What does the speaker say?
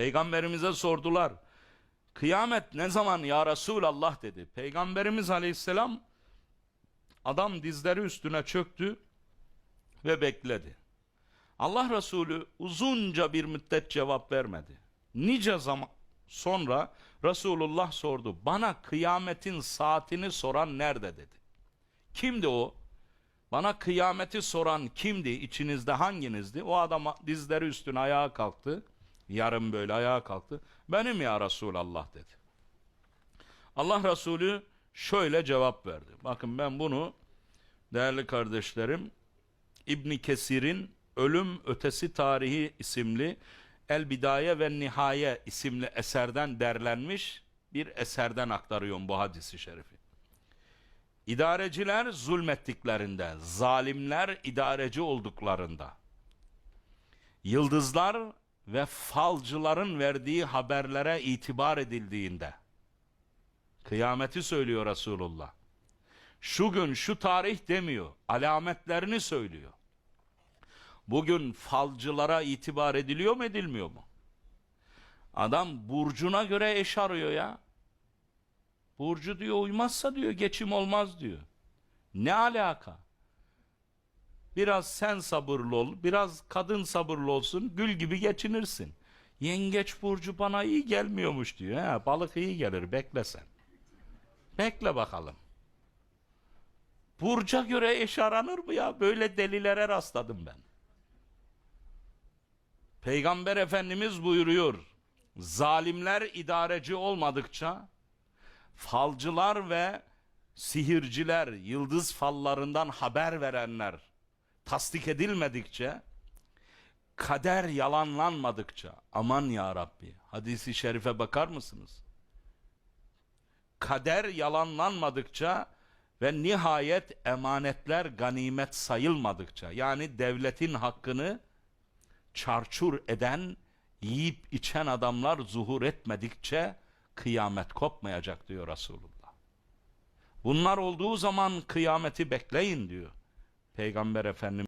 Peygamberimize sordular. Kıyamet ne zaman ya Resulallah dedi. Peygamberimiz aleyhisselam adam dizleri üstüne çöktü ve bekledi. Allah Resulü uzunca bir müddet cevap vermedi. Nice zaman sonra Resulullah sordu. Bana kıyametin saatini soran nerede dedi. Kimdi o? Bana kıyameti soran kimdi? İçinizde hanginizdi? O adam dizleri üstüne ayağa kalktı. Yarım böyle ayağa kalktı. Benim ya Resulallah dedi. Allah Resulü şöyle cevap verdi. Bakın ben bunu değerli kardeşlerim İbni Kesir'in Ölüm Ötesi Tarihi isimli El Bidaye ve Nihaye isimli eserden derlenmiş bir eserden aktarıyorum bu hadisi şerifi. İdareciler zulmettiklerinde, zalimler idareci olduklarında, yıldızlar ve falcıların verdiği haberlere itibar edildiğinde, kıyameti söylüyor Resulullah. Şu gün, şu tarih demiyor, alametlerini söylüyor. Bugün falcılara itibar ediliyor mu edilmiyor mu? Adam burcuna göre eş arıyor ya. Burcu diyor uymazsa diyor geçim olmaz diyor. Ne alaka? Biraz sen sabırlı ol, biraz kadın sabırlı olsun, gül gibi geçinirsin. Yengeç burcu bana iyi gelmiyormuş diyor. He, balık iyi gelir, bekle sen. Bekle bakalım. Burca göre eş aranır mı ya? Böyle delilere rastladım ben. Peygamber Efendimiz buyuruyor. Zalimler idareci olmadıkça falcılar ve sihirciler, yıldız fallarından haber verenler tasdik edilmedikçe kader yalanlanmadıkça aman ya Rabbi hadisi şerife bakar mısınız? Kader yalanlanmadıkça ve nihayet emanetler ganimet sayılmadıkça yani devletin hakkını çarçur eden, yiyip içen adamlar zuhur etmedikçe kıyamet kopmayacak diyor Resulullah. Bunlar olduğu zaman kıyameti bekleyin diyor Peygamber Efendimiz.